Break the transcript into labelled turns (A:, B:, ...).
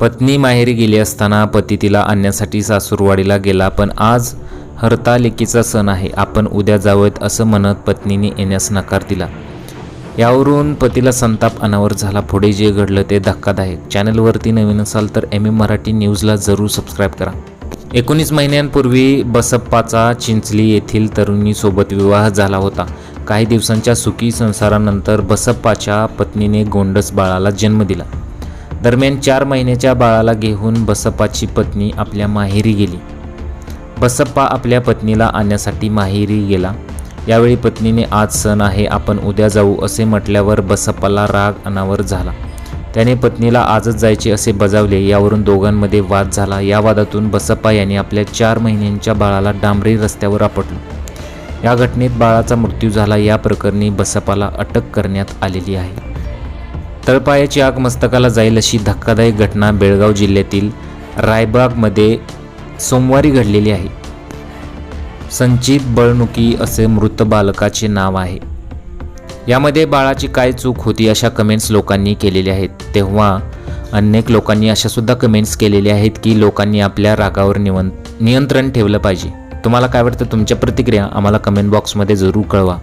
A: पत्नी माहेरी गेली असताना पती तिला आणण्यासाठी सासूरवाडीला गेला पण आज हरतालिकेचा सण आहे. आपण उद्या जावत असं म्हणत पत्नीने येण्यास नकार दिला. यावरून पतीला संताप अनावर झाला. पुढे जे घडलं ते धक्कादायक. चॅनलवरती नवीन असाल तर एम एम मराठी न्यूजला जरूर सबस्क्राईब करा. एकोणीस महिन्यांपूर्वी बसप्पाचा चिंचली येथील तरुणीसोबत विवाह झाला होता. काही दिवसांच्या सुखी संसारानंतर बसप्पाच्या पत्नीने गोंडस बाळाला जन्म दिला. दरम्यान चार महिन्याच्या बाळाला घेऊन बसप्पाची पत्नी आपल्या माहेरी गेली. बसप्पा आपल्या पत्नीला आणण्यासाठी माहेरी गेला. यावेळी पत्नीने आज सण आहे आपण उद्या जाऊ असे म्हटल्यावर बसप्पाला राग अनावर झाला. त्याने पत्नीला आजच जायचे असे बजावले यावरून दोघांमध्ये वाद झाला. या वादातून बसप्पा यांनी आपल्या चार महिन्यांच्या बाळाला डांबरी रस्त्यावर आपटलं. या घटनेत बाळाचा मृत्यू झाला या प्रकरणी बसपाला अटक करण्यात आलेली आहे. तळपायाची आग मस्तकाला जाईल अशी धक्कादायक घटना बेळगाव जिल्ह्यातील रायबागमध्ये सोमवारी घडलेली आहे. संचित बळनुकी असे मृत बालकाचे नाव आहे. यामध्ये बाळाची काय चूक होती अशा कमेंट्स लोकांनी केलेल्या आहेत. तेव्हा अनेक लोकांनी अशा सुद्धा कमेंट्स केलेल्या आहेत की लोकांनी आपल्या रागावर निवं नियंत्रण ठेवलं पाहिजे. तुम्हाला काय वाटतं तुमच्या प्रतिक्रिया आम्हाला कमेंट बॉक्समध्ये जरूर कळवा.